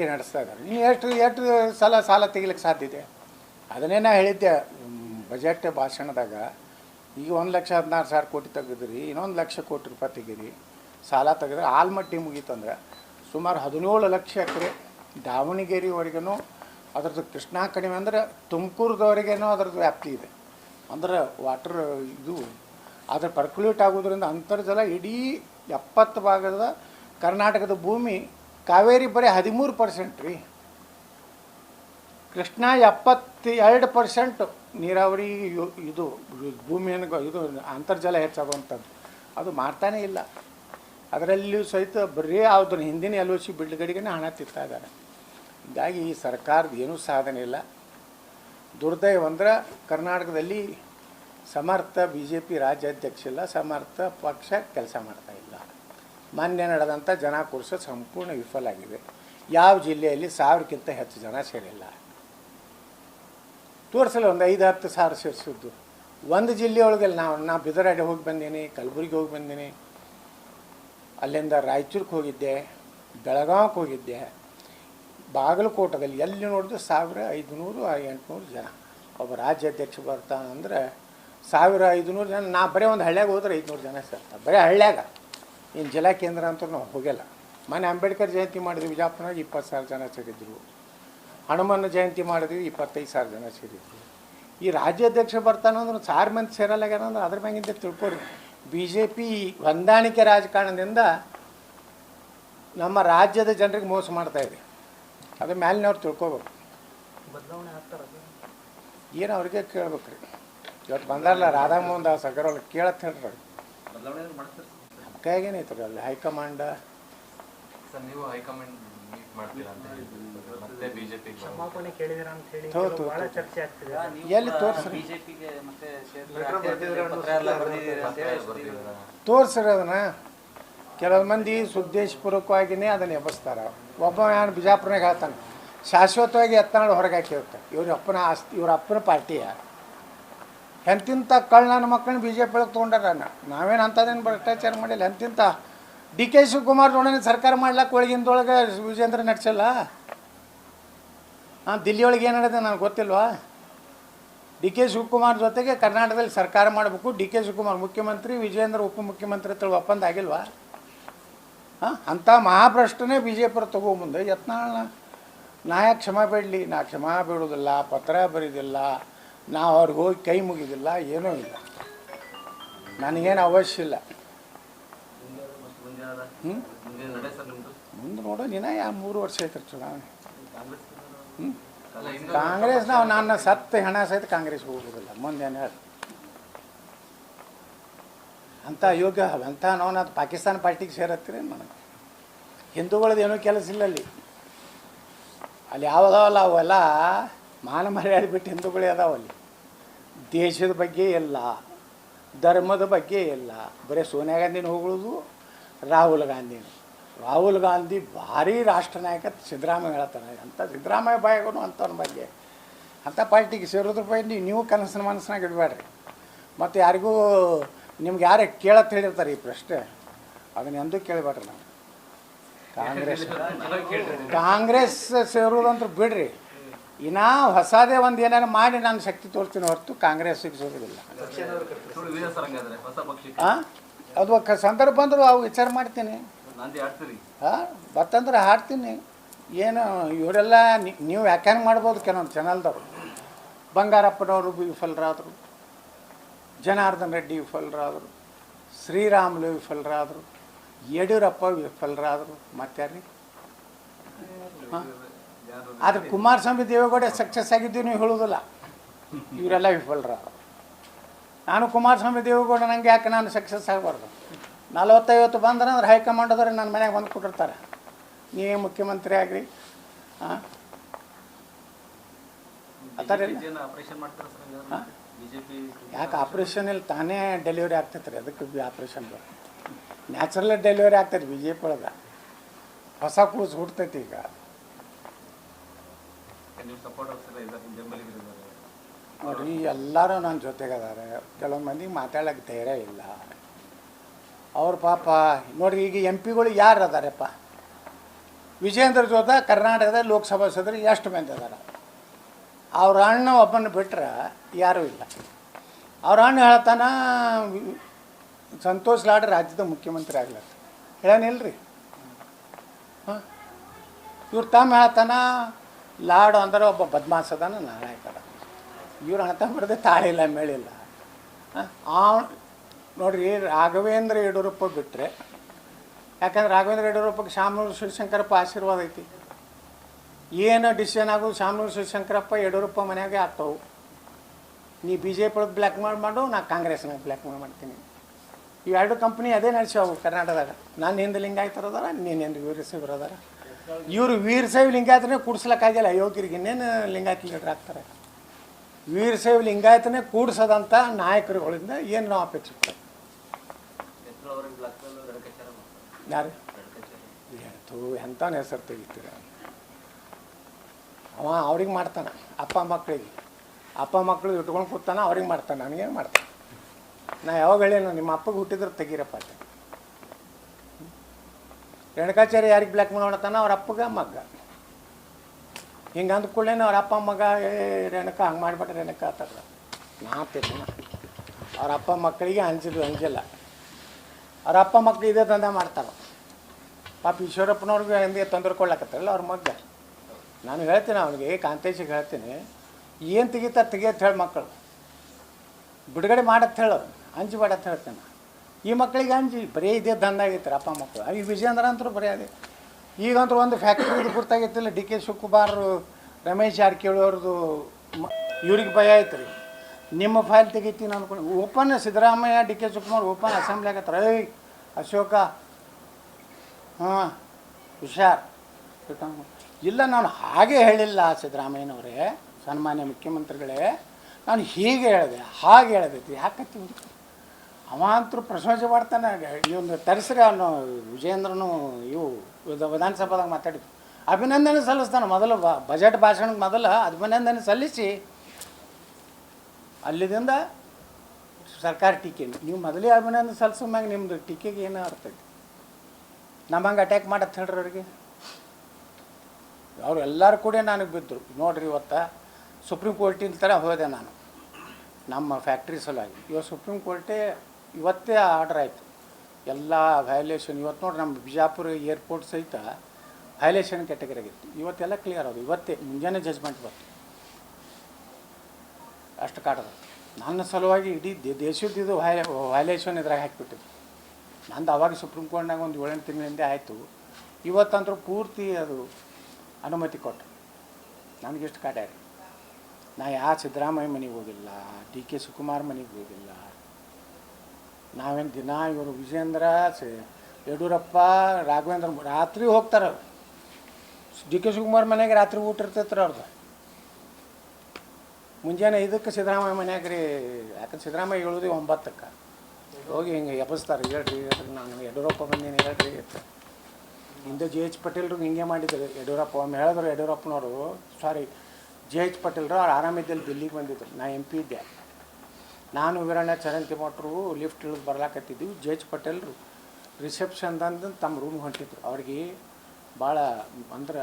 Party ನಡೆಸ್ತಾ ಇದ್ದಾರೆ. ನೀವು ಎಷ್ಟು ಎಷ್ಟು ಸಲ ಸಾಲ ತೆಗಿಲಿಕ್ಕೆ ಸಾಧ್ಯತೆ ಅದನ್ನೇ ನಾ ಹೇಳಿದ್ದೆ ಬಜೆಟ್ ಭಾಷಣದಾಗ ಈಗ ಒಂದು ಲಕ್ಷ ಹದಿನಾರು ಸಾವಿರ ಕೋಟಿ ತೆಗೆದ್ರಿ, ಇನ್ನೊಂದು ಲಕ್ಷ ಕೋಟಿ ರೂಪಾಯಿ ತೆಗೀರಿ, ಸಾಲ ತೆಗೆದ್ರೆ ಆಲ್ಮಟ್ಟಿ ಮುಗೀತಂದ್ರೆ ಸುಮಾರು ಹದಿನೇಳು ಲಕ್ಷ ಎಕರೆ ದಾವಣಗೆರೆವರೆಗೂ ಅದ್ರದ್ದು ಕೃಷ್ಣಾ ಕಡಿಮೆ ಅಂದ್ರೆ ತುಮಕೂರದವರೆಗೇನೋ ಅದ್ರದ್ದು ವ್ಯಾಪ್ತಿ ಇದೆ. ಅಂದ್ರೆ ವಾಟರ್ ಇದು ಅದರ ಪರ್ಕ್ಯುಲೇಟ್ ಆಗೋದ್ರಿಂದ ಅಂತರ್ಜಲ ಇಡೀ ಎಪ್ಪತ್ತು ಭಾಗದ ಕರ್ನಾಟಕದ ಭೂಮಿ ಕಾವೇರಿ ಬರೀ ಹದಿಮೂರು ಪರ್ಸೆಂಟ್ ರೀ. ಕೃಷ್ಣ ಎಪ್ಪತ್ತು ಎರಡು ಪರ್ಸೆಂಟ್ ನೀರಾವರಿ ಇದು ಭೂಮಿಯನ್ನು ಇದು ಅಂತರ್ಜಲ ಹೆಚ್ಚಾಗುವಂಥದ್ದು. ಅದು ಮಾಡ್ತಾನೇ ಇಲ್ಲ. ಅದರಲ್ಲಿಯೂ ಸಹಿತ ಬರೀ ಅದನ್ನ ಹಿಂದಿನ ಎಲ್ ಒ ಸಿ ಬಿಡ್ಗಡೆಗೆ ಹಣ ತಿಂತಾ ಇದ್ದಾರೆ. ಹೀಗಾಗಿ ಈ ಸರ್ಕಾರದ ಏನೂ ಸಾಧನೆ ಇಲ್ಲ. ದುರ್ದೈವ ಅಂದ್ರೆ ಕರ್ನಾಟಕದಲ್ಲಿ ಸಮರ್ಥ ಬಿ ಜೆ ಪಿ ರಾಜ್ಯಾಧ್ಯಕ್ಷ ಇಲ್ಲ, ಸಮರ್ಥ ಪಕ್ಷ ಕೆಲಸ ಮಾಡ್ತಾ ಇಲ್ಲ. ಮೊನ್ನೆ ನಡೆದಂಥ ಜನ ಕೂರಿಸೋ ಸಂಪೂರ್ಣ ವಿಫಲ ಆಗಿದೆ. ಯಾವ ಜಿಲ್ಲೆಯಲ್ಲಿ ಸಾವಿರಕ್ಕಿಂತ ಹೆಚ್ಚು ಜನ ಸೇರಿಲ್ಲ. ತೋರಿಸಲ್ಲ ಒಂದು ಐದು ಹತ್ತು ಸಾವಿರ ಸೇರಿಸಿದ್ದು. ಒಂದು ಜಿಲ್ಲೆಯೊಳಗೆ ನಾವು ನಾ ಬಿದರಾಡಿ ಹೋಗಿ ಬಂದೀನಿ, ಕಲಬುರಗಿ ಹೋಗಿ ಬಂದೀನಿ. ಅಲ್ಲಿಂದ ರಾಯಚೂರಿಗೆ ಹೋಗಿದ್ದೆ, ಬೆಳಗಾವಿಗೆ ಹೋಗಿದ್ದೆ. ಬಾಗಲಕೋಟದಲ್ಲಿ ಎಲ್ಲಿ ನೋಡಿದ್ರು ಸಾವಿರ ಐದುನೂರು, ಎಂಟುನೂರು ಜನ. ಒಬ್ಬ ರಾಜ್ಯಾಧ್ಯಕ್ಷ ಬರ್ತಾನಂದ್ರೆ ಸಾವಿರ ಐದುನೂರು ಜನ. ನಾ ಬರೀ ಒಂದು ಹಳ್ಳ್ಯಾಗ ಹೋದ್ರೆ ಐದುನೂರು ಜನ ಸೇರ್ತಾರೆ. ಬರೀ ಹಳ್ಳ್ಯಾಗ. ಇನ್ನು ಜಿಲ್ಲಾ ಕೇಂದ್ರ ಅಂತೂ ನಾವು ಹೋಗಿಲ್ಲ. ಮೊನ್ನೆ ಅಂಬೇಡ್ಕರ್ ಜಯಂತಿ ಮಾಡಿದ್ವಿ ವಿಜಾಪುರನಾಗ ಇಪ್ಪತ್ತು ಸಾವಿರ ಜನ ಸೇರಿದ್ರು. ಹನುಮನ ಜಯಂತಿ ಮಾಡಿದ್ವಿ ಇಪ್ಪತ್ತೈದು ಸಾವಿರ ಜನ ಸೇರಿದ್ರು. ಈ ರಾಜ್ಯಾಧ್ಯಕ್ಷ ಬರ್ತಾನಂದ್ರೆ ಸಾವಿರ ಮಂದಿ ಸೇರಲ್ಲಾಗ್ಯಾನಂದ್ರೆ ಅದ್ರ ಮ್ಯಾಗಿಂದ ತಿಳ್ಕೊರಿ. ಬಿ ಜೆ ಪಿ ಹೊಂದಾಣಿಕೆ ರಾಜಕಾರಣದಿಂದ ನಮ್ಮ ರಾಜ್ಯದ ಜನರಿಗೆ ಮೋಸ ಮಾಡ್ತಾ ಇದೆ. ಅದ್ರ ಮ್ಯಾಲಿನವ್ರು ತಿಳ್ಕೊಬೇಕು. ಬದಲಾವಣೆ ಆಗ್ತಾರ ಏನು ಅವ್ರಿಗೆ ಕೇಳ್ಬೇಕು ರೀ ಇವತ್ತು ಬಂದಾರಲ್ಲ ರಾಧಾಮೋಹನ್ ದಾಸ್ ಅಗರ್ವಾಲ್ ಕೇಳತ್ತೆ ಕೇಳತ್ ಹೇಳ್ರಿ ಬದಲಾವಣೆ ಮಾಡ್ತಾರೆ ಕೈಗೇನೈತೆ ರೀ ಅಲ್ಲಿ ಹೈಕಮಾಂಡ್. ಸರ್ ನೀವು ಹೈಕಮಾಂಡ್ ಮೀಟ್ ಮಾಡ್ತೀರಾ ಅಂತ ಹೇಳಿದ್ರು. ಮತ್ತೆ ಬಿಜೆಪಿ ಕ್ಷಮಾಪಣೆ ಕೇಳಿದಿರ ಅಂತ ಹೇಳಿ ಹೌದು, ಕೆಲವು ಬಹಳ ಹೌದು. ಚರ್ಚೆ ಆಗ್ತಿದೆ. ಎಲ್ಲಿ ತೋರ್ಸ್ರಿ? ಬಿಜೆಪಿಗೆ ಮತ್ತೆ Letter ಬರ್ದಿದ್ದೀರಾ ಅನ್ನೋ ಪತ್ರ ಎಲ್ಲ ಬರ್ದಿದ್ದೀರಾ ಅಂತ ಹೇಳಿ ಬರ್ತಿದ್ದೀರಾ ತೋರ್ಸ್ರಿ ಅದನ್ನ. ಕೆಲವು ಮಂದಿ ಸುದ್ದೇಶಪೂರ್ವಕವಾಗಿನೇ ಅದನ್ನು ಎಬ್ಬಿಸ್ತಾರೆ. ಒಬ್ಬ ಯಾರು ಬಿಜಾಪುರನಾಗ ಹೇಳ್ತಾನೆ ಶಾಶ್ವತವಾಗಿ ಎತ್ತನಾಡು ಹೊರಗೆ ಹಾಕಿ ಹೋಗ್ತಾರೆ ಇವ್ರ ಅಪ್ಪನ ಆಸ್ತಿ ಇವ್ರ ಅಪ್ಪನ ಪಾರ್ಟಿಯ? ಎಂತಿಂಥ ಕಳ್ಳ ನನ್ನ ಮಕ್ಕಳನ್ನ ಬಿ ಜೆ ಪಿ ಒಳಗೆ ತೊಗೊಂಡಾರ? ನಾವೇನು ಅಂಥದ್ದೇನು ಭ್ರಷ್ಟಾಚಾರ ಮಾಡಿಲ್ಲ. ಎಂತಿಂಥ ಡಿ ಕೆ ಶಿವಕುಮಾರ್ ಜೋಡನೆ ಸರ್ಕಾರ ಮಾಡ್ಲಕ್ಕೆ ಒಳಗಿಂದೊಳಗೆ ವಿಜೇಂದ್ರ ನಡೆಸಲ್ಲ? ಹಾಂ ದಿಲ್ಲಿ ಒಳಗೆ ಏನು ನಡೆದ ನನಗೆ ಗೊತ್ತಿಲ್ವಾ? ಡಿ ಕೆ ಶಿವಕುಮಾರ್ ಜೊತೆಗೆ ಕರ್ನಾಟಕದಲ್ಲಿ ಸರ್ಕಾರ ಮಾಡಬೇಕು. ಡಿ ಕೆ ಶಿವಕುಮಾರ್ ಮುಖ್ಯಮಂತ್ರಿ ವಿಜೇಂದ್ರ ಉಪಮುಖ್ಯಮಂತ್ರಿ ಅಂತೇಳಿ ಒಪ್ಪಂದ ಆಗಿಲ್ವಾ? ಹಾಂ, ಅಂಥ ಮಹಾಭ್ರಷ್ಟನೇ ಬಿ ಜೆ ಪಿ ಮುಂದೆ. ಯತ್ನಾಳ್ನ ನಾ ಯಾಕೆ ಕ್ಷಮಾ ಬೇಡಲಿ. ನಾ ಕ್ಷಮಾ ಬೇಡೋದಿಲ್ಲ, ಪತ್ರ ಬರೀದಿಲ್ಲ. ನಾವು ಅವ್ರಿಗೆ ಹೋಗಿ ಕೈ ಮುಗಿದಿಲ್ಲ, ಏನೂ ಇಲ್ಲ. ನನಗೇನು ಅವಶ್ಯ ಇಲ್ಲ. ಹ್ಞೂ ಮುಂದೆ ನಡೆ, ನೀನ ಯಾ ಮೂರು ವರ್ಷ ಐತ್ರಿ ಚುನಾವಣೆ ಹ್ಞೂ ಕಾಂಗ್ರೆಸ್ ನಾವು ನನ್ನ ಸತ್ತ ಹಣ ಸಹಿತ ಕಾಂಗ್ರೆಸ್ ಹೋಗೋದಿಲ್ಲ, ಮುಂದೆ ಏನು ಹೇಳಿ. ಅಂಥ ಯೋಗ್ಯ ಅಂಥ ನಾವು ನಾವು ಪಾಕಿಸ್ತಾನ ಪಾರ್ಟಿಗೆ ಸೇರತ್ತೀರಿ ನನಗೆ ಹಿಂದೂಗಳದ್ದು ಏನೂ ಕೆಲಸ ಇಲ್ಲ ಅಲ್ಲಿ ಅಲ್ಲಿ ಯಾವ್ದಾವಲ್ಲ ಅವೆಲ್ಲ ಮಾನ ಮರ್ಯಾದೆ ಬಿಟ್ಟು ಹಿಂದೂಗಳೇ ಅದಾವ ಅಲ್ಲಿ ದೇಶದ ಬಗ್ಗೆ ಇಲ್ಲ ಧರ್ಮದ ಬಗ್ಗೆ ಇಲ್ಲ ಬರೀ ಸೋನಿಯಾ ಗಾಂಧಿನ ಹೊಗಳೋದು ರಾಹುಲ್ ಗಾಂಧಿನ ರಾಹುಲ್ ಗಾಂಧಿ ಭಾರಿ ರಾಷ್ಟ್ರ ನಾಯಕ ಸಿದ್ದರಾಮಯ್ಯ ಹೇಳ್ತಾನೆ. ಅಂತ ಸಿದ್ದರಾಮಯ್ಯ ಬಾಯಗನು ಅಂಥವ್ರ ಬಗ್ಗೆ. ಅಂಥ ಪಾರ್ಟಿಗೆ ಸೇರೋದ್ರ ಬಗ್ಗೆ ನೀವು ನೀವು ಕನಸಿನ ಮನಸ್ಸಿನಾಗ ಇಡಬೇಡ್ರಿ ಮತ್ತು ಯಾರಿಗೂ ನಿಮ್ಗೆ ಯಾರೇ ಕೇಳತ್ತ ಹೇಳಿರ್ತಾರೆ ಈ ಪ್ರಶ್ನೆ ಅದನ್ನ ಎಂದೂ ಕೇಳಬೇಡ್ರಿ ನಾವು. ಕಾಂಗ್ರೆಸ್ ಕಾಂಗ್ರೆಸ್ ಸೇರೋದಂತ ಬಿಡ್ರಿ. ಇನ್ನ ಹೊಸದೇ ಒಂದು ಏನಾರು ಮಾಡಿ ನಾನು ಶಕ್ತಿ ತೋರಿಸ್ತೀನಿ ಹೊರತು ಕಾಂಗ್ರೆಸ್ಸಿಗೆ ಪಕ್ಷಕ್ಕೆ ಹಾಂ ಅದು ಕ ಸಂದರ್ಭ ಬಂದರೂ ಅವು ವಿಚಾರ ಮಾಡ್ತೀನಿ. ಹಾಂ ಬತ್ತಂದ್ರೆ ಹಾಡ್ತೀನಿ. ಏನು ಇವರೆಲ್ಲ ನೀವು ವ್ಯಾಖ್ಯಾನ ಮಾಡ್ಬೋದು ಕೆಲವೊಂದು ಚಾನಲ್ದವ್ರು. ಬಂಗಾರಪ್ಪನವರು ವಿಫಲರಾದರು. ಜನಾರ್ದನ್ ರೆಡ್ಡಿ ವಿಫಲರಾದರು. ಶ್ರೀರಾಮುಲು ವಿಫಲರಾದರು. ಯಡಿಯೂರಪ್ಪ ವಿಫಲರಾದರು. ಮತ್ತಾರ್ರಿ ಹಾಂ ಆದ್ರೆ ಕುಮಾರಸ್ವಾಮಿ ದೇವೇಗೌಡ ಸಕ್ಸಸ್ ಆಗಿದ್ದು ನೀವು ಹೇಳೋದಿಲ್ಲ ಇವರೆಲ್ಲ ವಿಫಲರ. ನಾನು ಕುಮಾರಸ್ವಾಮಿ ದೇವೇಗೌಡ ನಂಗೆ ಯಾಕೆ ನಾನು ಸಕ್ಸಸ್ ಆಗಬಾರ್ದು? ನಲವತ್ತೈವತ್ತು ಬಂದ್ರೆ ಅಂದ್ರೆ ಹೈಕಮಾಂಡ್ ಅದ್ರೆ ನನ್ನ ಮನೆಗೆ ಬಂದು ಕೊಟ್ಟಿರ್ತಾರೆ ನೀವೇ ಮುಖ್ಯಮಂತ್ರಿ ಆಗ್ರಿ. ಹಾಂ ಆ ಥರ ಯಾಕೆ ಆಪ್ರೇಷನ್ ಇಲ್ಲಿ? ತಾನೇ ಡೆಲಿವರಿ ಆಗ್ತೈತೆ ರೀ ಅದಕ್ಕೆ ಬಿ ಆಪ್ರೇಷನ್ ನ್ಯಾಚುರಲ್ ಡೆಲಿವರಿ ಆಗ್ತೈತೆ ಬಿ ಜೆ ಪಿ ಒಳಗೆ. ಹೊಸ ಕೂಸು ಹುಡ್ತೈತಿ ಈಗ ನೀವು ಸಪೋರ್ಟರ್ಸ್ ಎಲ್ಲ ಇದ್ದಾರೆ ನಿಮ್ಮ ಬೆಂಬಲಿಗರಿದ್ದಾರೆ ನೋಡ್ರಿ ಎಲ್ಲರೂ ನನ್ನ ಜೊತೆಗದಾರೆ. ಕೆಲವೊಂದು ಮಂದಿಗೆ ಮಾತಾಡೋಕ್ಕೆ ಧೈರ್ಯ ಇಲ್ಲ. ಅವ್ರ ಪಾಪ ನೋಡ್ರಿ ಈಗ ಎಂ ಪಿಗಳು ಯಾರು ಅದಾರಪ್ಪ ವಿಜೇಂದ್ರ ಜೋತ, ಕರ್ನಾಟಕದ ಲೋಕಸಭಾ ಸದಸ್ಯರು ಎಷ್ಟು ಮಂದಿ ಅದಾರ? ಅವ್ರ ಅಣ್ಣ ಒಬ್ಬನ ಬಿಟ್ರೆ ಯಾರೂ ಇಲ್ಲ. ಅವ್ರ ಅಣ್ಣ ಹೇಳ್ತಾನ, ಸಂತೋಷ್ ಲಾಡ್ ರಾಜ್ಯದ ಮುಖ್ಯಮಂತ್ರಿ ಆಗ್ಲತ್ತ ಹೇಳನಿಲ್ರಿ ಹಾಂ? ಇವ್ರು ತಮ್ಮ ಹೇಳ್ತಾನ ಲಾಡು ಅಂದ್ರೆ ಒಬ್ಬ ಬದ್ಮಾಸದಾನ ನಾಯಕದ ಇವ್ರು ಅಣ್ಣ ಬರದೆ ತಾಳಿಲ್ಲ ಮೇಳಿಲ್ಲ ಆ ನೋಡ್ರಿ, ರಾಘವೇಂದ್ರ ಯಡಿಯೂರಪ್ಪ ಬಿಟ್ಟರೆ ಯಾಕಂದ್ರೆ ರಾಘವೇಂದ್ರ ಯಡಿಯೂರಪ್ಪಗೆ ಶಾಮನೂರು ಶಿವಶಂಕರಪ್ಪ ಆಶೀರ್ವಾದ ಐತಿ. ಏನು ಡಿಸಿಷನ್ ಆಗೋದು ಶಾಮನೂರು ಶಿವಶಂಕರಪ್ಪ ಯಡಿಯೂರಪ್ಪ ಮನೆಯಾಗೆ ಆಗ್ತಾವು. ನೀ ಬಿ ಜೆ ಪಿ ಒಳಗೆ ಬ್ಲ್ಯಾಕ್ ಮೇಲ್ ಮಾಡು, ನಾ ಕಾಂಗ್ರೆಸ್ನಾಗ ಬ್ಲ್ಯಾಕ್ ಮೇಲ್ ಮಾಡ್ತೀನಿ. ಇವೆರಡು ಕಂಪ್ನಿ ಅದೇ ನಡೆಸ್ಯಾವು ಕರ್ನಾಟಕದಾಗ. ನಾನು ಹಿಂದೆ ಲಿಂಗಾಯ್ತರದಾರ ನೀನು ಹಿಂದೆ ವಿವರಿಸಿ ಅದಾರ. ಇವರು ವೀರಶೈವ ಲಿಂಗಾಯತನೇ ಕೂಡ್ಸ್ಲಕ್ಕಾಗಿಲ್ಲ ಅಯೋಗ್ಯರಿಗೆ ಇನ್ನೇನು ಲಿಂಗಾಯತ ಲೀಡರ್ ಆಗ್ತಾರೆ? ವೀರಶೈವ ಲಿಂಗಾಯತನೇ ಕೂಡ್ಸೋದಂಥ ನಾಯಕರುಗಳಿಂದ ಏನು ನಾವು ಅಪೇಕ್ಷೆ ಪಡ್ತೀವಿ? ಅವ್ರಿಗೆ ಬ್ಲಾಕ್ ಮೇಲ್ ಮಾಡ್ತಾರೆ ಯಾರು ಎಂಥವ್ನ ಹೆಸರು ತೆಗಿತೀರ? ಅವ ಅವ್ರಿಗೆ ಮಾಡ್ತಾನೆ, ಅಪ್ಪ ಮಕ್ಕಳಿಗೆ ಅಪ್ಪ ಮಕ್ಕಳು ಇಟ್ಕೊಂಡು ಕೂತಾನ, ಅವ್ರಿಗೆ ಮಾಡ್ತಾನೆ, ನನಗೇನು ಮಾಡ್ತಾನೆ? ನಾ ಯಾವಾಗ ಹೇಳೇನು ನಿಮ್ಮ ಅಪ್ಪಗೆ ಹುಟ್ಟಿದ್ರೆ ತೆಗೀರಪ್ಪ ರೇಣುಕಾಚಾರ್ಯ ಯಾರಿಗೆ ಬ್ಲ್ಯಾಕ್ ಮೇಲ್ ಮಾಡ್ತಾನ ಅವ್ರ ಅಪ್ಪಗ ಮಗ್ಗ ಹಿಂಗೆ ಅಂದ ಅವ್ರ ಅಪ್ಪ ಮಗ ರೇಣುಕಾ, ಹಂಗೆ ಮಾಡಿಬಿಟ್ರೆ ರೇಣುಕ ಆತದ ನಾ ತಿನ್ನ ಅವ್ರ ಅಪ್ಪ ಮಕ್ಕಳಿಗೆ ಹಂಚಿದ್ರು ಹಂಚಿಲ್ಲ ಅವ್ರ ಅಪ್ಪ ಮಕ್ಕಳು ಇದೇ ದಂಧೆ ಮಾಡ್ತಾರೆ. ಪಾಪ ಈಶ್ವರಪ್ಪನವ್ರಿಗೆ ಹಿಂದೆ ತೊಂದರೆ ಕೊಡ್ಲಕತ್ತಾರಲ್ಲ ಅವ್ರ ಮಗ್ಗ. ನಾನು ಹೇಳ್ತೀನಿ ಅವನಿಗೆ ಕಾಂತೇಶಿಗೆ ಹೇಳ್ತೀನಿ, ಏನು ತೆಗಿತಾರೆ ತೆಗಿಯತ್ ಹೇಳಿ ಮಕ್ಕಳು. ಬಿಡುಗಡೆ ಮಾಡತ್ ಹೇಳು ಅಂತ ಹೇಳ್ತೇನೆ ಈ ಮಕ್ಕಳಿಗೆ ಅಂಜಿ, ಬರೀ ಇದೇ ದಂಧ ಆಗೈತೆ ಅಪ್ಪ ಮಕ್ಕಳು ಈ ವಿಜೇಂದ್ರ ಅಂತೂ ಬರೀ ಅದೇ. ಈಗಂತೂ ಒಂದು ಫ್ಯಾಕ್ಟ್ರಿದು ಗುರ್ತಾಗೈತಿಲ್ಲ, ಡಿ ಕೆ ಶಿವಕುಮಾರ್, ರಮೇಶ್ ಜಾರಕಿಹೊಳಿ ಅವ್ರದ್ದು ಇವ್ರಿಗೆ ಭಯ ಐತೆ ರೀ ನಿಮ್ಮ ಫೈಲ್ ತೆಗಿತೀನಿ ಅಂದ್ಕೊಂಡು open Siddaramaiah, D K Shivakumar open assembly ಆಗತ್ತೆ ರೈ ಅಶೋಕ. ಹಾಂ, ಹುಷಾರ್. ಇಲ್ಲ, ನಾನು ಹಾಗೆ ಹೇಳಿಲ್ಲ ಸಿದ್ದರಾಮಯ್ಯನವರೇ, ಸನ್ಮಾನ್ಯ ಮುಖ್ಯಮಂತ್ರಿಗಳೇ. ನಾನು ಹೀಗೆ ಹೇಳಿದೆ, ಹಾಗೆ ಹೇಳಿದೆ ಯಾಕತ್ತಿ ಅವ ಅಂತೂ ಪ್ರಶಂಸೆ ಮಾಡ್ತಾನೆ ಇವನು ತರಿಸ್ರಿ ಅನ್ನೋ ವಿಜೇಂದ್ರನು ಇವು ವಿಧಾನಸಭಾದಾಗ ಮಾತಾಡಿದ್ರು. ಅಭಿನಂದನೆ ಸಲ್ಲಿಸ್ತಾನೆ. ಮೊದಲು ಬಜೆಟ್ ಭಾಷಣಕ್ಕೆ ಮೊದಲು ಅಭಿನಂದನೆ ಸಲ್ಲಿಸಿ ಅಲ್ಲಿದಿಂದ ಸರ್ಕಾರ ಟೀಕೆ. ನೀವು ಮೊದಲೇ ಅಭಿನಂದನೆ ಸಲ್ಲಿಸೋ ಮ್ಯಾಗ ನಿಮ್ಮದು ಟೀಕೆಗೆ ಏನೋ ಅರ್ಥ ಐತಿ? ನಮ್ಮಂಗೆ ಅಟ್ಯಾಕ್ ಮಾಡತ್ತೆ ಹೇಳ್ರಿ ಅವ್ರಿಗೆ. ಅವ್ರು ಎಲ್ಲರೂ ಕೂಡ ನನಗೆ ಬಿದ್ದರು ನೋಡ್ರಿ ಇವತ್ತು ಸುಪ್ರೀಂ ಕೋರ್ಟಿನ ಥರ ಹೋದೆ ನಾನು. ನಮ್ಮ ಫ್ಯಾಕ್ಟ್ರಿ ಸಲುವಾಗಿ. ಇವತ್ತು ಸುಪ್ರೀಂ ಕೋರ್ಟೇ ಇವತ್ತೇ ಆರ್ಡರ್ ಆಯಿತು. ಎಲ್ಲ ವಯಲೇಷನ್ ಇವತ್ತು ನೋಡಿ ನಮ್ಮ ಬಿಜಾಪುರ ಏರ್ಪೋರ್ಟ್ ಸಹಿತ ವಯಲೇಷನ್ ಕ್ಯಾಟಗರಿ ಆಗಿತ್ತು. ಇವತ್ತೆಲ್ಲ ಕ್ಲಿಯರ್ ಆಗೋದು ಇವತ್ತೇ ಮುಂಜಾನೆ ಜಜ್ಮೆಂಟ್ ಬಂತು. ಅಷ್ಟು ಕಾಟದ ನನ್ನ ಸಲುವಾಗಿ ಇಡೀ ದೇಶದ ಇದು ವ್ಯಾಲ್ಯೂಷನ್ ಇದ್ರಾಗ ಹಾಕಿಬಿಟ್ಟಿದ್ದು ನಂದು ಅವಾಗ ಸುಪ್ರೀಂ ಕೋರ್ಟ್ನಾಗ ಒಂದು ಏಳೆಂಟು ತಿಂಗಳಿಂದ ಆಯಿತು. ಇವತ್ತಂತರೂ ಪೂರ್ತಿ ಅದು ಅನುಮತಿ ಕೊಟ್ಟರು ನನಗಿಷ್ಟು ಕಾಟ್ಯಾರಿ ನಾ ಯಾ ಸಿದ್ದರಾಮಯ್ಯ ಮನೆಗೆ ಹೋಗಿಲ್ಲ, ಡಿ ಕೆ ಸುಕುಮಾರ್ ಮನೆಗೆ ಹೋಗಿಲ್ಲ ನಾವೇನು ದಿನ ಇವರು ವಿಜೇಂದ್ರ ಸಿ ಯಡಿಯೂರಪ್ಪ, ರಾಘವೇಂದ್ರ ರಾತ್ರಿ ಹೋಗ್ತಾರೆ ಡಿ ಕೆ ಶಿವಕುಮಾರ್ ಮನೆಗೆ ರಾತ್ರಿ ಊಟ ಇರ್ತೈತ್ರಿ ಅವ್ರದ್ದು ಮುಂಜಾನೆ ಇದಕ್ಕೆ ಸಿದ್ದರಾಮಯ್ಯ ಮನ್ಯಾಗ ರೀ, ಯಾಕಂದ್ರೆ ಸಿದ್ದರಾಮಯ್ಯ ಹೇಳೋದು ಒಂಬತ್ತಕ್ಕೆ. ಹೋಗಿ ಹಿಂಗೆ ಎಬ್ಬಿಸ್ತಾರೆ, ಹೇಳ್ರಿ ಹೇಳ್ರಿ, ನಾನು ಯಡಿಯೂರಪ್ಪ ಬಂದೀನಿ, ಹೇಳ್ರಿ ಅಂತ ಹಿಂದೆ ಜೆ ಎಚ್ ಪಟೇಲ್ರು ಹಿಂಗೆ ಮಾಡಿದ್ರು, ಯಡಿಯೂರಪ್ಪ, ಒಮ್ಮೆ ಹೇಳಿದ್ರು ಯಡಿಯೂರಪ್ಪನವರು, ಸಾರಿ, ಜೆ ಎಚ್ ಪಟೇಲ್ರು ಅವ್ರು ಆರಾಮಿದ್ದಲ್ಲಿ ದಿಲ್ಲಿಗೆ ಬಂದಿದ್ರು, ನಾ ಎಂ ಪಿ ಇದ್ದೆ. ನಾನು ವೀರಣ್ಣ ಚರಂತಿ ಮಟ್ರು ಲಿಫ್ಟ್ ಇಳಿದು ಬರ್ಲಾಕತ್ತಿದ್ವಿ. ಜೇಜ್ ಪಟೇಲ್ರು ರಿಸೆಪ್ಷನ್ ರಿಸೆಪ್ಷನ್ದಂದು ತಮ್ಮ ರೂಮ್ ಹೊಂಟಿದ್ರು. ಅವ್ರಿಗೆ ಭಾಳ ಅಂದ್ರೆ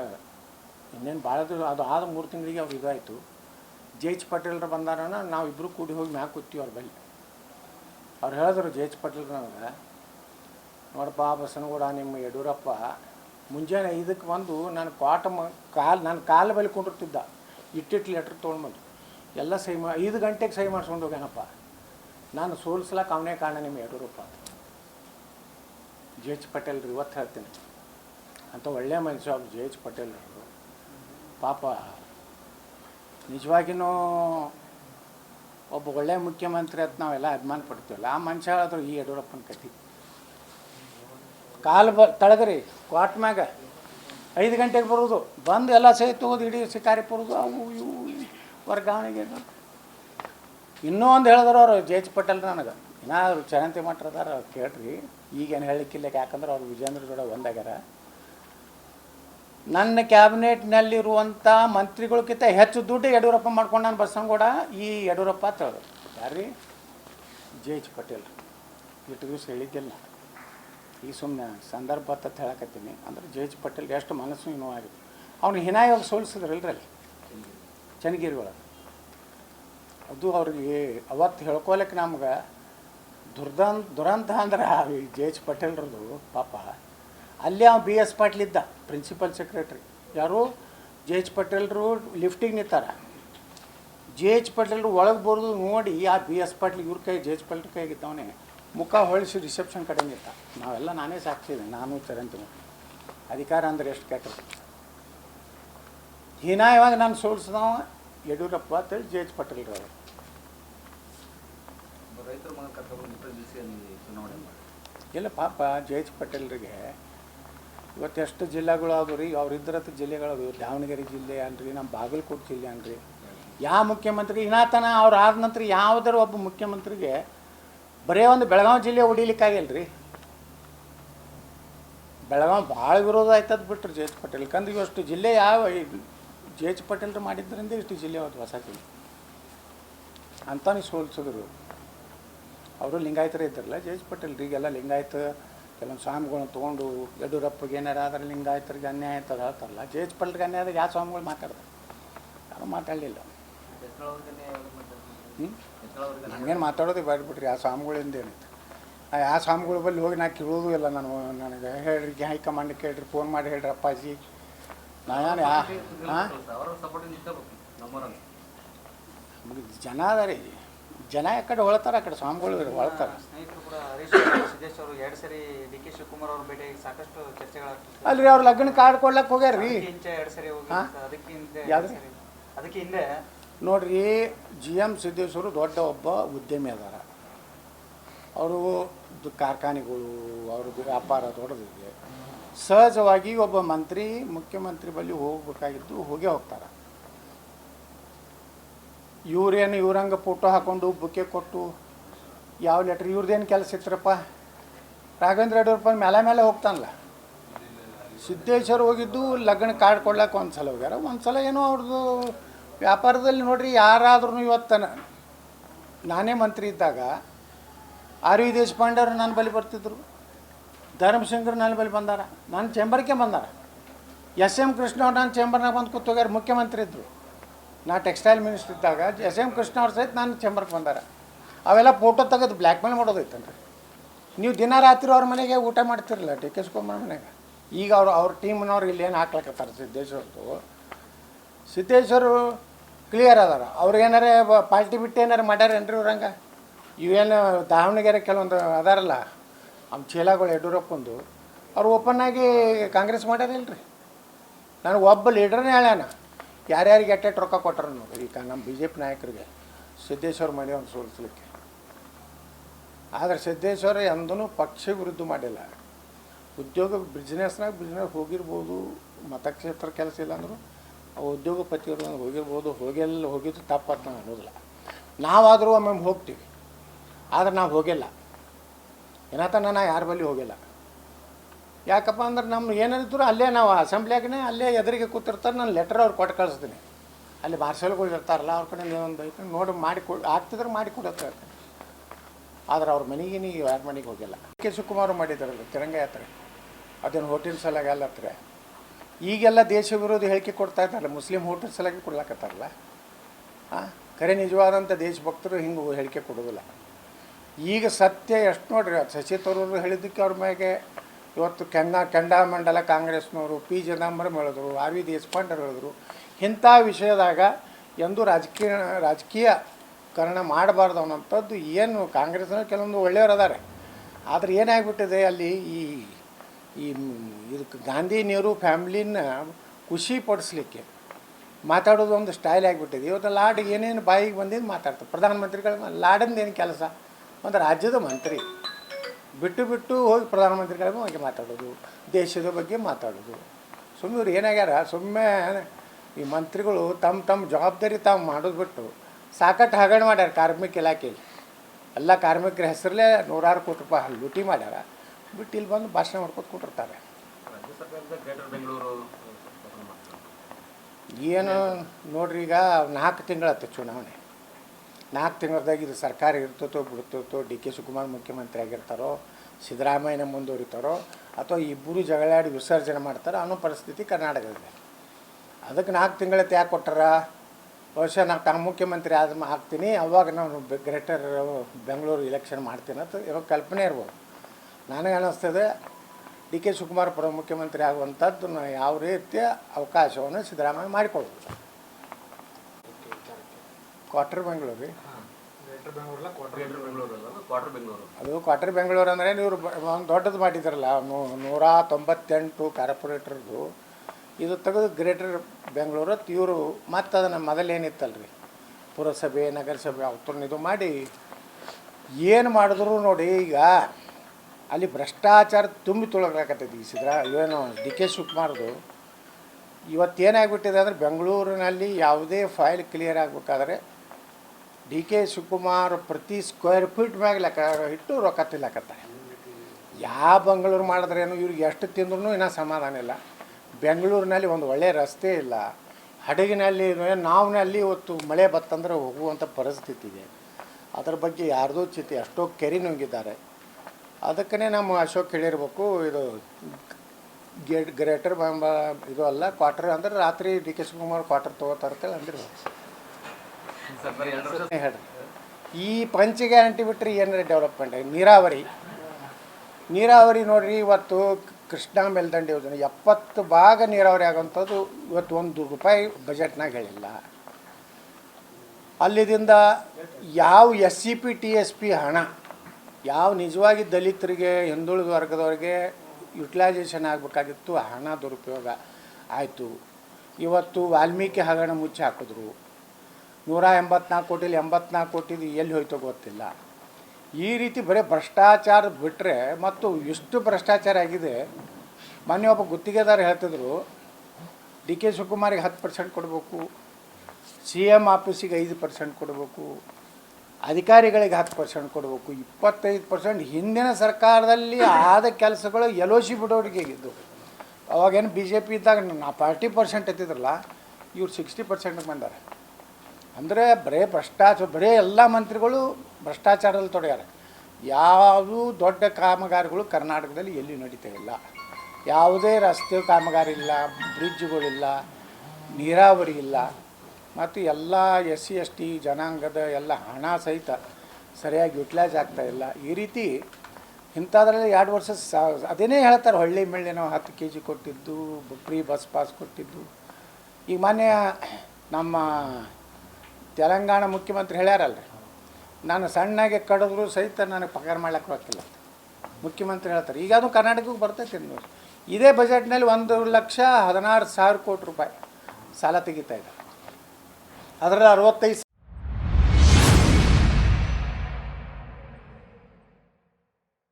ಇನ್ನೇನು ಭಾಳ ಅದು ಆದ ಮೂರು ತಿಂಗಳಿಗೆ ಅವ್ರು ಇದಾಯಿತು. ಜೆ ಪಟೇಲ್ರು ಬಂದಾರನ ನಾವು ಇಬ್ಬರು ಕೂಡಿ ಹೋಗಿ ಮ್ಯಾಕ್ ಕೂತೀವಿ ಅವ್ರ ಬಳಿ. ಅವ್ರು ಹೇಳಿದ್ರು ಜೆ ಎಚ್ ನನಗೆ, ನೋಡಪ್ಪ ಬಸನಗೌಡ ನಿಮ್ಮ ಯಡಿಯೂರಪ್ಪ ಮುಂಜಾನೆ ಇದಕ್ಕೆ ಬಂದು ನಾನು ಕ್ವಾಟ ಮ ಕಾಲು, ನಾನು ಕಾಲು ಬಳಿ ಕುಂಡಿರ್ತಿದ್ದ. ಇಟ್ಟಿಟ್ಟು ಲೆಟ್ರ್ ತೊಗೊಂಡ್ಬಂದು ಎಲ್ಲ ಸಹಿ ಮಾ ಐದು ಗಂಟೆಗೆ ಸಹಿ ಮಾಡಿಸ್ಕೊಂಡು ಹೋಗ್ಯಾನಪ್ಪ. ನಾನು ಸೋಲ್ಸ್ಲಾಕ ಅವನೇ ಕಾರಣ ನಿಮ್ಮ ಯಡಿಯೂರಪ್ಪ ಜೆ ಎಚ್ ಪಟೇಲ್ ರೀ, ಇವತ್ತು ಹೇಳ್ತೀನಿ. ಅಂತ ಒಳ್ಳೆಯ ಮನುಷ್ಯ ಅವ್ರು ಜೆ ಎಚ್ ಪಟೇಲ್ ಅವರು. ಪಾಪ ನಿಜವಾಗಿಯೂ ಒಬ್ಬ ಒಳ್ಳೆಯ ಮುಖ್ಯಮಂತ್ರಿ ಅಂತ ನಾವೆಲ್ಲ ಅಭಿಮಾನ ಪಡ್ತೀವಲ್ಲ, ಆ ಮನುಷ್ಯ ಹೇಳಿದ್ರು ಈ ಯಡಿಯೂರಪ್ಪನ ಕತಿ ಕಾಲು ಬ ತಳಗ್ರಿ ಕ್ವಾಟ್ ಮ್ಯಾಗ ಐದು ಗಂಟೆಗೆ ಬರೋದು ಬಂದು ಎಲ್ಲ ಸಹಿ ತಗೋದು, ಇಡೀ ಶಿಕಾರಿಪುರದು ಅವು ಇವು ವರ್ಗಾವಣೆಗೆ. ಇನ್ನೂ ಒಂದು ಹೇಳಿದ್ರು ಅವರು, ಜೆ ಎಚ್ ಪಟೇಲ್ ನನಗೆ. ಏನಾದ್ರು ಚರಂತಿ ಅದಾರ ಕೇಳ್ರಿ. ಈಗೇನು ಹೇಳಲಿಕ್ಕಿಲ್ಲ ಯಾಕಂದ್ರೆ ಅವ್ರು ವಿಜೇಂದ್ರ ಜೋಡ ಒಂದಾಗ್ಯಾರ. ನನ್ನ ಕ್ಯಾಬಿನೆಟ್ನಲ್ಲಿರುವಂಥ ಮಂತ್ರಿಗಳಿಗಿಂತ ಹೆಚ್ಚು ದುಡ್ಡು ಯಡಿಯೂರಪ್ಪ ಮಾಡ್ಕೊಂಡು ನಾನು ಬಸ್ಸಂಗೌಡ ಈ ಯಡಿಯೂರಪ್ಪ ಅಂತ ಹೇಳಿದ್ರು ಯಾರ್ರೀ? ಜೆ ಎಚ್ ಪಟೇಲ್ ಇಟ್ಟು ದಿವಸ ಹೇಳಿದ್ದಿಲ್ಲ. ಈ ಸುಮ್ಮನೆ ಸಂದರ್ಭ ಅಂತ ಹೇಳಕತ್ತೀನಿ. ಅಂದ್ರೆ ಜೆ ಎಚ್ ಪಟೇಲ್ ಎಷ್ಟು ಮನಸ್ಸು ನೋವಾಗಿದೆ. ಅವ್ನು ಹಿನಾಯವಾಗಿ ಸೋಲಿಸಿದ್ರಲ್ರಿ ಅಲ್ಲಿ ಚನ್ನಗಿರಿ ಒಳಗೆ ಅದು ಅವ್ರಿಗೆ ಅವತ್ತು ಹೇಳ್ಕೊಳಕ್ಕೆ ನಮ್ಗೆ ದುರ್ದಾನ್ ದುರಂತ ಅಂದ್ರೆ ಜೆ ಎಚ್ ಪಟೇಲ್ರದು ಪಾಪ. ಅಲ್ಲಿ ಅವ್ನು ಬಿ ಎಸ್ ಪಾಟೀಲ್ ಇದ್ದ ಪ್ರಿನ್ಸಿಪಲ್ ಸೆಕ್ರೆಟ್ರಿ ಯಾರು? ಜೆ ಎಚ್ ಪಟೇಲ್ರು ಲಿಫ್ಟಿಗೆ ನಿಂತಾರ. ಜೆ ಎಚ್ ಪಟೇಲ್ರು ಒಳಗೆ ಬರೋದು ನೋಡಿ ಆ ಬಿ ಎಸ್ ಪಾಟೀಲ್ ಇವ್ರ ಕೈ, ಜೆ ಎಚ್ ಪಟೇಲ್ ಕೈಗಿದ್ದವನೇ ಮುಖ ಹೊಳಿಸಿ ರಿಸೆಪ್ಷನ್ ಕಡೆ ನಿಂತ. ನಾವೆಲ್ಲ ನಾನೇ ಸಾಕ್ಷಿ ನಾನು ಚರಂತಿ ಅಧಿಕಾರ ಅಂದ್ರೆ ಎಷ್ಟು ಕೆಟ್ಟದ್ದು ಹೀನಾಯವಾಗ ನಾನು ಸೋಲ್ಸಿದವ ಯಡಿಯೂರಪ್ಪ ಅಂತೇಳಿ ಜೆ ಎಚ್ ಪಟೇಲ್ರು ಅವರು ಇಲ್ಲ ಪಾಪ ಜೆ ಎಚ್ ಪಟೇಲ್ರಿಗೆ ಇವತ್ತು ಎಷ್ಟು ಜಿಲ್ಲೆಗಳು ಆದವು ರೀ ಅವ್ರು ಇದ್ರತ್ತ ಜಿಲ್ಲೆಗಳು ದಾವಣಗೆರೆ ಜಿಲ್ಲೆ ಅನ್ರಿ ನಮ್ಮ ಬಾಗಲಕೋಟೆ ಜಿಲ್ಲೆ ಅನ್ರಿ ಯಾವ ಮುಖ್ಯಮಂತ್ರಿ ಇನ್ನಾತನ ಅವ್ರು ಆದ ನಂತರ ಯಾವುದರ ಒಬ್ಬ ಮುಖ್ಯಮಂತ್ರಿಗೆ ಬರೇ ಒಂದು ಬೆಳಗಾವಿ ಜಿಲ್ಲೆ ಹೊಡಿಲಿಕ್ಕಾಗಿಲ್ಲ ರೀ ಬೆಳಗಾವಿ ಭಾಳ ವಿರೋಧ ಆಯ್ತದ ಬಿಟ್ರಿ ಜೆ ಎಚ್ ಪಟೇಲ್. ಯಾಕಂದ್ರೆ ಇವಷ್ಟು ಜಿಲ್ಲೆ ಯಾವ ಜೆ ಎಚ್ ಪಟೇಲ್ರು ಮಾಡಿದ್ರಿಂದ ಇಷ್ಟು ಜಿಲ್ಲೆ ಅವತ್ತು ಹೊಸ ಜಿಲ್ಲೆ ಅಂತಾನೆ ಸೋಲ್ಸಿದ್ರು. ಅವರು ಲಿಂಗಾಯತರೇ ಇದ್ದಾರಲ್ಲ ಜೆ ಎಚ್ ಪಟೇಲ್ ಈಗೆಲ್ಲ ಲಿಂಗಾಯತ, ಕೆಲವೊಂದು ಸ್ವಾಮಿಗಳನ್ನ ತೊಗೊಂಡು ಯಡಿಯೂರಪ್ಪಗೆ ಏನಾರ ಆದರೆ ಲಿಂಗಾಯತರಿಗೆ ಅನ್ಯಾಯ ಅಂತ ಹೇಳ್ತಾರಲ್ಲ ಜೆ ಎಚ್ ಪಟೇಲ್ಗೆ ಅನ್ಯಾಯ ಆದಾಗ ಯಾವ ಸ್ವಾಮಿಗಳು ಮಾತಾಡ್ತಾರೆ? ಯಾರು ಮಾತಾಡಲಿಲ್ಲ? ಹ್ಞೂ ನಮಗೇನು ಮಾತಾಡೋದೇ ಬಿಡ್ರಿ, ಆ ಸ್ವಾಮಿಗಳಿಂದ ಏನೈತೆ ಆ ಯಾವ ಸ್ವಾಮಿಗಳ ಬಳಿ ಹೋಗಿ ನಾ ಕೇಳೋದು ಇಲ್ಲ ನಾನು, ನನಗೆ. ಹೇಳ್ರಿ ಹೈಕಮಾಂಡ್ ಕೇಳ್ರಿ, ಫೋನ್ ಮಾಡಿ ಹೇಳ್ರಿ ಅಪ್ಪಾಜಿ. ಜನ ಅದ ರೀ ಜನ ಯಾಕಡೆ ಹೊಳತಾರ, ಆ ಕಡೆ ಸ್ವಾಮಿಗಳು ಹೊಳತಾರ. ಸ್ನೇಹಿತರು ಕೂಡ ಹರೀಶ್ ಸಿದ್ದೇಶ್ ಅವರು ಎರಡು ಸರಿ ಡಿ ಕೆ ಶಿವಕುಮಾರ್ ಅವ್ರ ಭೇಟಿಯಾಗಿ ಸಾಕಷ್ಟು ಚರ್ಚೆಗಳಾಗ್ತಿತ್ತು ಅಲ್ರಿ ಅವ್ರ ಲಗ್ನ ಕಾರ್ಡ್ ಕೊಡ್ಲಕ್ಕೆ ಹೋಗ್ಯಾರ ರೀ ಎರಡು ಸರಿ ಹೋಗಿ? ಅದಕ್ಕೆ ಹಿಂದೆ. ನೋಡ್ರಿ, ಜಿ ಎಂ ಸಿದ್ದೇಶ್ವರು ದೊಡ್ಡ ಒಬ್ಬ ಉದ್ಯಮಿ ಅದಾರ. ಅವರು ಕಾರ್ಖಾನೆಗಳು, ಅವ್ರದ್ದು ವ್ಯಾಪಾರ ದೊಡ್ಡದಿದೆ. ಸಹಜವಾಗಿ ಒಬ್ಬ ಮಂತ್ರಿ, ಮುಖ್ಯಮಂತ್ರಿ ಬಳಿ ಹೋಗಬೇಕಾಗಿದ್ದು ಹೋಗೇ ಹೋಗ್ತಾರೆ. ಇವ್ರೇನು ಇವ್ರಂಗೆ ಫೋಟೋ ಹಾಕೊಂಡು ಬುಕ್ಕೆ ಕೊಟ್ಟು ಯಾವ ಲೆಟ್ರ್ ಇವ್ರದ್ದೇನು ಕೆಲಸ ಇತ್ತರಪ್ಪ? ರಾಘವೇಂದ್ರ ಯಡಿಯೂರಪ್ಪ ಮೇಲೆ ಮೇಲೆ ಹೋಗ್ತಾನಲ್ಲ. ಸಿದ್ದೇಶ್ವರ್ ಹೋಗಿದ್ದು ಲಗ್ನ ಕಾರ್ಡ್ ಕೊಡ್ಲಕ್ಕೆ ಒಂದು ಸಲ ಹೋಗ್ಯಾರ. ಒಂದು ಸಲ ಏನೋ ಅವ್ರದ್ದು ವ್ಯಾಪಾರದಲ್ಲಿ ನೋಡ್ರಿ ಯಾರಾದ್ರೂ ಇವತ್ತು ನಾನೇ ಮಂತ್ರಿ ಇದ್ದಾಗ ಆರ್ ವಿ ದೇಶಪಾಂಡೆ ಅವರು ನನ್ನ ಬಳಿ ಬರ್ತಿದ್ರು. ಧರ್ಮಸಿಂಗ್ರು ನನ್ನ ಬಂದಾರ. ನನ್ನ ಚೇಂಬರ್ಗೆ ಬಂದಾರ. ಎಸ್ ಎಂ ಕೃಷ್ಣ ಅವ್ರು ನನ್ನ ಚೇಂಬರ್ನಾಗ ಬಂದು ಕೂತೋಗ್ಯಾರ ಮುಖ್ಯಮಂತ್ರಿ ಇದ್ದರು ನಾ ಟೆಕ್ಸ್ಟೈಲ್ ಮಿನಿಸ್ಟರ್ ಇದ್ದಾಗ ಎಸ್ ಎಂ ಕೃಷ್ಣ ಅವ್ರ ಸಹಿತ ನಾನು ಚೇಂಬರ್ಗೆ ಬಂದಾರ. ಅವೆಲ್ಲ ಫೋಟೋ ತೆಗೆದು ಬ್ಲ್ಯಾಕ್ ಮೇಲ್ ಮಾಡೋದೈತನ್ರಿ ನೀವು ದಿನ ರಾತ್ರಿ ಅವ್ರ ಮನೆಗೆ ಊಟ ಮಾಡ್ತಿರಲ್ಲ ಡಿ ಕೆ ಮನೆಗೆ. ಈಗ ಅವ್ರು, ಅವ್ರ ಟೀಮ್ನವ್ರು ಇಲ್ಲಿ ಏನು ಹಾಕ್ಲಕತ್ತಾರೆ ಸಿದ್ದೇಶ್ವರದ್ದು ಸಿದ್ದೇಶ್ವರು ಕ್ಲಿಯರ್ ಅದಾರ. ಅವ್ರು ಏನಾರ ಪಾರ್ಟಿ ಬಿಟ್ಟು ಏನಾರು ಮಾಡ್ಯಾರೇನ್ರಿ ಅವ್ರಂಗೆ? ಇವೇನು ದಾವಣಗೆರೆ ಕೆಲವೊಂದು ಅದಾರಲ್ಲ? ಅವ್ನ ಚೀಲಾಗಳು ಯಡಿಯೂರಪ್ಪಂದು, ಅವ್ರು ಓಪನ್ ಆಗಿ ಕಾಂಗ್ರೆಸ್ ಮಾಡ್ಯಾರಿಲ್ರಿ ನಾನು ಒಬ್ಬ ಲೀಡ್ರನ್ನೇ ಹೇಳ್ಯಾನ ಯಾರ್ಯಾರಿಗೆ ಎಟ್ಟೆಟ್ಟು ರೊಕ್ಕ ಕೊಟ್ಟರು ನೋಡಿ ಈಗ ನಮ್ಮ ಬಿ ಜೆ ಪಿ ನಾಯಕರಿಗೆ, ಸಿದ್ದೇಶ್ವರ ಮನೆಯವ್ನು ಸೋಲಿಸ್ಲಿಕ್ಕೆ. ಆದರೆ ಸಿದ್ದೇಶ್ವರ ಎಂದೂ ಪಕ್ಷ ವಿರುದ್ಧ ಮಾಡಿಲ್ಲ. ಉದ್ಯೋಗ ಬಿಸ್ನೆಸ್ನಾಗ ಬಿಸ್ನೆಸ್ ಹೋಗಿರ್ಬೋದು, ಮತಕ್ಷೇತ್ರ ಕೆಲಸ ಇಲ್ಲ ಅಂದರು ಉದ್ಯೋಗಪತಿಯವರು ಹೋಗಿರ್ಬೋದು ಹೋಗಿಲ್ಲ ಹೋಗಿದ್ದು ತಪ್ಪತ್ತು ನಾನು ಅನ್ನೋದಿಲ್ಲ. ನಾವಾದರೂ ಒಮ್ಮೊಮ್ಮೆ ಹೋಗ್ತೀವಿ. ಆದರೆ ನಾವು ಹೋಗಿಲ್ಲ. ಏನತನ ನಾ ಯಾರ ಬಳಿ ಹೋಗಿಲ್ಲ. ಯಾಕಪ್ಪ ಅಂದ್ರೆ ನಮ್ಮ ಏನಿದ್ರು ಅಲ್ಲೇ ನಾವು ಅಸೆಂಬ್ಲಿಯಾಗನೇ ಅಲ್ಲೇ ಎದುರಿಗೆ ಕೂತಿರ್ತಾರೆ, ನಾನು ಲೆಟರ್ ಅವ್ರು ಕೊಟ್ಟು ಕಳಿಸ್ತೀನಿ. ಅಲ್ಲಿ ಮಾರ್ಷಲ್ಗಳು ಇರ್ತಾರಲ್ಲ, ಅವ್ರ ಕಡೆ ಒಂದು ನೋಡಿ ಮಾಡಿ ಕೊ ಆಗ್ತಿದ್ರೆ ಮಾಡಿ ಕೊಡುತ್ತೆ. ಆದ್ರೆ ಅವ್ರ ಮನೆಗೆ ನೀವು ಯಾರ ಮನೆಗೆ ಹೋಗಿಲ್ಲ. ಕೆ. ಶಿವಕುಮಾರ್ ಮಾಡಿದಾರಲ್ಲ ತಿರಂಗ ಯಾತ್ರೆ, ಅದೇನು ಹೋಟೆಲ್ ಸಲಾಗ ಹತ್ರ. ಈಗೆಲ್ಲ ದೇಶ ವಿರೋಧಿ ಹೇಳಿಕೆ ಕೊಡ್ತಾ ಇದ್ದಾರಲ್ಲ, ಮುಸ್ಲಿಂ ಹೋಟೆಲ್ ಸಲಾಗಿ ಕೊಡ್ಲಾಕತ್ತಾರಲ್ಲ. ಹಾಂ ಕರೆ ನಿಜವಾದಂಥ ದೇಶಭಕ್ತರು ಹಿಂಗೆ ಹೇಳಿಕೆ ಕೊಡೋದಿಲ್ಲ ಈಗ ಸತ್ಯ ಎಷ್ಟು ನೋಡ್ರಿ ಶಶಿ ತರೂರು ಹೇಳಿದ್ದಕ್ಕೆ ಅವ್ರ ಮ್ಯಾಗೆ ಇವತ್ತು ಕೆಂಡ ಕೆಂಡಾಮಂಡಲ ಕಾಂಗ್ರೆಸ್ನವರು, ಪಿ ಚಿದಂಬರಂ ಹೇಳಿದ್ರು, ಆರ್ ವಿ ದೇಶಪಾಂಡೆ ಹೇಳಿದ್ರು. ಇಂಥ ವಿಷಯದಾಗ ಎಂದು ರಾಜಕೀಯ ರಾಜಕೀಯಕರಣ ಮಾಡಬಾರ್ದು ಅನ್ನೋಂಥದ್ದು ಏನು ಕಾಂಗ್ರೆಸ್ನ ಕೆಲವೊಂದು ಒಳ್ಳೆಯವರು ಅದಾರೆ. ಆದರೆ ಏನಾಗ್ಬಿಟ್ಟಿದೆ ಅಲ್ಲಿ ಈ ಈ ಇದಕ್ಕೆ ಗಾಂಧಿ ನೆಹರು ಫ್ಯಾಮ್ಲಿನ ಖುಷಿ ಪಡಿಸ್ಲಿಕ್ಕೆ ಮಾತಾಡೋದು ಒಂದು ಸ್ಟೈಲ್ ಆಗಿಬಿಟ್ಟಿದೆ. ಇವತ್ತು ಲಾಡ್ ಏನೇನು ಬಾಯಿಗೆ ಬಂದಿದ್ದು ಮಾತಾಡ್ತಾರೆ. ಪ್ರಧಾನಮಂತ್ರಿಗಳ ಏನು ಕೆಲಸ? ಒಂದು ರಾಜ್ಯದ ಮಂತ್ರಿ. ಬಿಟ್ಟು ಬಿಟ್ಟು ಹೋಗಿ ಪ್ರಧಾನಮಂತ್ರಿಗಳ ಬಗ್ಗೆ ಮಾತಾಡೋದು ದೇಶದ ಬಗ್ಗೆ ಮಾತಾಡೋದು. ಸುಮ್ಮನೆ ಇವ್ರು ಏನಾಗ್ಯಾರ ಸುಮ್ಮನೆ ಈ ಮಂತ್ರಿಗಳು ತಮ್ಮ ತಮ್ಮ ಜವಾಬ್ದಾರಿ ತಾವು ಮಾಡೋದು ಬಿಟ್ಟು ಸಾಕಟ್ಟು ಹಗರಣ ಮಾಡ್ಯಾರ ಕಾರ್ಮಿಕ ಇಲಾಖೆಯಲ್ಲಿ ಎಲ್ಲ ಕಾರ್ಮಿಕರ ಹೆಸರಲ್ಲೇ ನೂರಾರು ಕೋಟಿ ರೂಪಾಯಿ ಲೂಟಿ ಮಾಡ್ಯಾರ. ಬಿಟ್ಟು ಇಲ್ಲಿ ಬಂದು ಭಾಷಣ ಮಾಡ್ಕೊತ ಕೊಟ್ಟಿರ್ತಾರೆ ಏನು ನೋಡ್ರಿ ಈಗ ನಾಲ್ಕು ತಿಂಗಳಾಯ್ತು ಚುನಾವಣೆ. ನಾಲ್ಕು ತಿಂಗಳದಾಗ ಇದು ಸರ್ಕಾರ ಇರ್ತತೋ ಬಿಡ್ತತೋ ಡಿ ಕೆ ಶಿವಕುಮಾರ್ ಮುಖ್ಯಮಂತ್ರಿ ಆಗಿರ್ತಾರೋ, ಸಿದ್ದರಾಮಯ್ಯನ ಮುಂದುವರಿತಾರೋ, ಅಥವಾ ಇಬ್ಬರು ಜಗಳಾಡಿ ವಿಸರ್ಜನೆ ಮಾಡ್ತಾರೋ, ಅನ್ನೋ ಪರಿಸ್ಥಿತಿ ಕರ್ನಾಟಕದಲ್ಲಿ ಅದಕ್ಕೆ ನಾಲ್ಕು ತಿಂಗಳ ಯಾಕೆ ಕೊಟ್ಟಾರ? ಬಹುಶಃ ನಾನು ತಾನು ಮುಖ್ಯಮಂತ್ರಿ ಆದ ಹಾಕ್ತೀನಿ, ಅವಾಗ ನಾನು ಗ್ರೇಟರ್ ಬೆಂಗಳೂರು ಇಲೆಕ್ಷನ್ ಮಾಡ್ತೀನಿ ಅಂತ ಇರೋ ಕಲ್ಪನೆ ಇರ್ಬೋದು. ನನಗೆ ಅನ್ನಿಸ್ತದೆ ಡಿ ಕೆ ಶಿವಕುಮಾರ್ ಪರ ಮುಖ್ಯಮಂತ್ರಿ ಆಗುವಂಥದ್ದು ಯಾವ ರೀತಿಯ ಅವಕಾಶವನ್ನು ಸಿದ್ದರಾಮಯ್ಯ ಮಾಡಿಕೊಡ್ಬೋದು. ಕ್ವಾರ್ಟರ್ ಬೆಂಗಳೂರು ರೀ. ಗ್ರೇಟರ್ ಬೆಂಗಳೂರು ಅಲ್ಲ ಕ್ವಾರ್ಟರ್ ಬೆಂಗಳೂರು ಅದು ಕ್ವಾರ್ಟರ್ ಬೆಂಗಳೂರು ಅಂದರೆ ನೀವು ಒಂದು ದೊಡ್ಡದು ಮಾಡಿದ್ರಲ್ಲ ನೂ- ನೂರ ತೊಂಬತ್ತೆಂಟು ಕಾರ್ಪೊರೇಟರ್ದು ಇದು ತೆಗೆದು ಗ್ರೇಟರ್ ಬೆಂಗಳೂರು ಇವರು ಮತ್ತು ಅದನ್ನು ರೀ ಪುರಸಭೆ ನಗರಸಭೆ ಅವ್ರನ್ನ ಇದು ಮಾಡಿ. ಏನು ಮಾಡಿದ್ರು ನೋಡಿ ಈಗ ಅಲ್ಲಿ ಭ್ರಷ್ಟಾಚಾರ ತುಂಬಿ ತೊಳಗಾಕತ್ತೈತಿ ಈ ಸಿದ್ರ. ಏನು ಡಿ ಕೆ ಶಿವಕುಮಾರ್ದು. ಇವತ್ತೇನಾಗ್ಬಿಟ್ಟಿದೆ ಅಂದರೆ ಬೆಂಗಳೂರಿನಲ್ಲಿ ಯಾವುದೇ ಫೈಲ್ ಕ್ಲಿಯರ್ ಆಗಬೇಕಾದ್ರೆ ಡಿ ಕೆ ಶಿವಕುಮಾರ್ ಪ್ರತಿ ಸ್ಕ್ವೇರ್ ಫೀಟ್ ಮ್ಯಾಗ ಲೆಕ್ಕ ಇಟ್ಟು ರೊಕ್ಕ ತಿಲ್ಲಕತ್ತಾರೆ ಯಾವ ಬೆಂಗಳೂರು ಮಾಡಿದ್ರೇನು ಇವ್ರಿಗೆ ಎಷ್ಟು ತಿಂದ್ರೂ ಇನ್ನೂ ಸಮಾಧಾನ ಇಲ್ಲ. ಬೆಂಗಳೂರಿನಲ್ಲಿ ಒಂದು ಒಳ್ಳೆಯ ರಸ್ತೆ ಇಲ್ಲ. ಹಡಗಿನಲ್ಲಿ ನಾವಿನಲ್ಲಿ ಇವತ್ತು ಮಳೆ ಬತ್ತಂದ್ರೆ ಹೋಗುವಂಥ ಪರಿಸ್ಥಿತಿ ಇದೆ. ಅದ್ರ ಬಗ್ಗೆ ಯಾರ್ದೋ ಚಿತಿ, ಎಷ್ಟೋ ಕೆರೆ ನುಂಗಿದ್ದಾರೆ. ಅದಕ್ಕೇ ನಮ್ಮ ಅಶೋಕ್ ಹೇಳಿರ್ಬೇಕು, ಇದು ಗೇಟ್ ಗ್ರೇಟರ್ ಇದು ಅಲ್ಲ ಕ್ವಾರ್ಟರ್ ಅಂದ್ರೆ ರಾತ್ರಿ ಡಿ ಕೆ ಶಿವಕುಮಾರ್ ಕ್ವಾರ್ಟರ್ ತೊಗೋತಾರೆ ಅಂತೇಳಿ ಅಂದಿರ್ಬೇಕು ಸರ್ ಬರೀ ಎರಡು ವರ್ಷ ಈ ಪಂಚ ಗ್ಯಾರಂಟಿ ಬಿಟ್ಟರೆ ಏನಾರ ಡೆವಲಪ್ಮೆಂಟ್ ನೀರಾವರಿ. ನೀರಾವರಿ ನೋಡ್ರಿ, ಇವತ್ತು ಕೃಷ್ಣಾ ಮೇಲ್ದಂಡೆ ಯೋಜನೆ, ಎಪ್ಪತ್ತು ಭಾಗ ನೀರಾವರಿ ಆಗೋಂಥದ್ದು ಇವತ್ತು ಒಂದು ರೂಪಾಯಿ ಬಜೆಟ್ನಾಗ ಹೇಳಿಲ್ಲ. ಅಲ್ಲಿದಿಂದ ಯಾವ S C P T S P ಹಣ, ಯಾವ ನಿಜವಾಗಿ ದಲಿತರಿಗೆ, ಹಿಂದುಳಿದ ವರ್ಗದವರಿಗೆ ಯುಟಿಲೈಸೇಷನ್ ಆಗಬೇಕಾಗಿತ್ತು, ಹಣ ದುರುಪಯೋಗ ಆಯಿತು. ಇವತ್ತು ವಾಲ್ಮೀಕಿ ಹಗರಣ ಮುಚ್ಚಿ ಹಾಕಿದ್ರು. ನೂರ ಎಂಬತ್ನಾಲ್ಕು ಕೋಟಿಲಿ ಎಂಬತ್ನಾಲ್ಕು ಕೋಟಿದು ಎಲ್ಲಿ ಹೋಯ್ತೋ ಗೊತ್ತಿಲ್ಲ. ಈ ರೀತಿ ಬರೀ ಭ್ರಷ್ಟಾಚಾರ ಬಿಟ್ಟರೆ ಮತ್ತು ಎಷ್ಟು ಭ್ರಷ್ಟಾಚಾರ ಆಗಿದೆ, ಮೊನ್ನೆ ಒಬ್ಬ ಗುತ್ತಿಗೆದಾರ ಹೇಳ್ತಿದ್ರು, ಡಿ ಕೆ ಶಿವಕುಮಾರಿಗೆ ಹತ್ತು ಪರ್ಸೆಂಟ್ ಕೊಡಬೇಕು, ಸಿ ಎಂ ಆಫೀಸಿಗೆ ಐದು ಪರ್ಸೆಂಟ್ ಕೊಡಬೇಕು, ಅಧಿಕಾರಿಗಳಿಗೆ ಹತ್ತು ಪರ್ಸೆಂಟ್ ಕೊಡಬೇಕು, ಇಪ್ಪತ್ತೈದು ಪರ್ಸೆಂಟ್ ಹಿಂದಿನ ಸರ್ಕಾರದಲ್ಲಿ ಆದ ಕೆಲಸಗಳು ಎಲೋಸಿ ಬಿಡೋರಿಗೆ ಇದ್ದು ಅವಾಗೇನು ಬಿ ಜೆ ಪಿ ಇದ್ದಾಗ ನಾ ಫಾರ್ಟಿ ಪರ್ಸೆಂಟ್ ಎತ್ತಿದ್ರಲ್ಲ, ಇವ್ರು ಸಿಕ್ಸ್ಟಿ ಪರ್ಸೆಂಟ್ ಬಂದಾರೆ. ಅಂದರೆ ಬರೇ ಭ್ರಷ್ಟಾಚಾರ ಬರೇ ಎಲ್ಲ ಮಂತ್ರಿಗಳು ಭ್ರಷ್ಟಾಚಾರದಲ್ಲಿ ತೊಡಗ್ಯಾರ. ಯಾವುದೂ ದೊಡ್ಡ ಕಾಮಗಾರಿಗಳು ಕರ್ನಾಟಕದಲ್ಲಿ ಎಲ್ಲಿ ನಡೀತಾ ಇಲ್ಲ. ಯಾವುದೇ ರಸ್ತೆ ಕಾಮಗಾರಿ ಇಲ್ಲ ಬ್ರಿಡ್ಜ್ಗಳಿಲ್ಲ ನೀರಾವರಿ ಇಲ್ಲ, ಮತ್ತು ಎಲ್ಲ ಎಸ್ ಸಿ, ಎಸ್ ಟಿ ಜನಾಂಗದ ಎಲ್ಲ ಹಣ ಸಹಿತ ಸರಿಯಾಗಿ ಯುಟಿಲೈಸ್ ಆಗ್ತಾ ಇಲ್ಲ. ಈ ರೀತಿ ಇಂಥದ್ರಲ್ಲಿ ಎರಡು ವರ್ಷ ಸ, ಅದೇನೇ ಹೇಳ್ತಾರೆ, ಹಳ್ಳಿ ಮೆಳ್ಳಿ ನಾವು ಹತ್ತು ಕೆ ಜಿ ಕೊಟ್ಟಿದ್ದು ಫ್ರೀ ಬಸ್ ಪಾಸ್ ಕೊಟ್ಟಿದ್ದು. ಈಗ ಮೊನ್ನೆ ನಮ್ಮ ತೆಲಂಗಾಣ ಮುಖ್ಯಮಂತ್ರಿ ಹೇಳ್ಯಾರಲ್ರಿ. ನಾನು ಸಣ್ಣಗೆ ಕಡಿದ್ರು ಸಹಿತ ನನಗೆ ಪಗಾರ ಮಾಡ್ಲಿಕ್ಕೆ ಹೋಗ್ತಿಲ್ಲ. ಮುಖ್ಯಮಂತ್ರಿ ಹೇಳ್ತಾರೆ, ಈಗ ಅದು ಕರ್ನಾಟಕಕ್ಕೆ ಬರ್ತೈತೆ ನೋಡಿ. ಇದೇ ಬಜೆಟ್ನಲ್ಲಿ ಒಂದು ಲಕ್ಷ ಹದಿನಾರು ಸಾವಿರ ಕೋಟಿ ರೂಪಾಯಿ ಸಾಲ ತೆಗಿತಾ ಇದ್ದಾರೆ ಅದರಲ್ಲಿ ಅರವತ್ತೈದು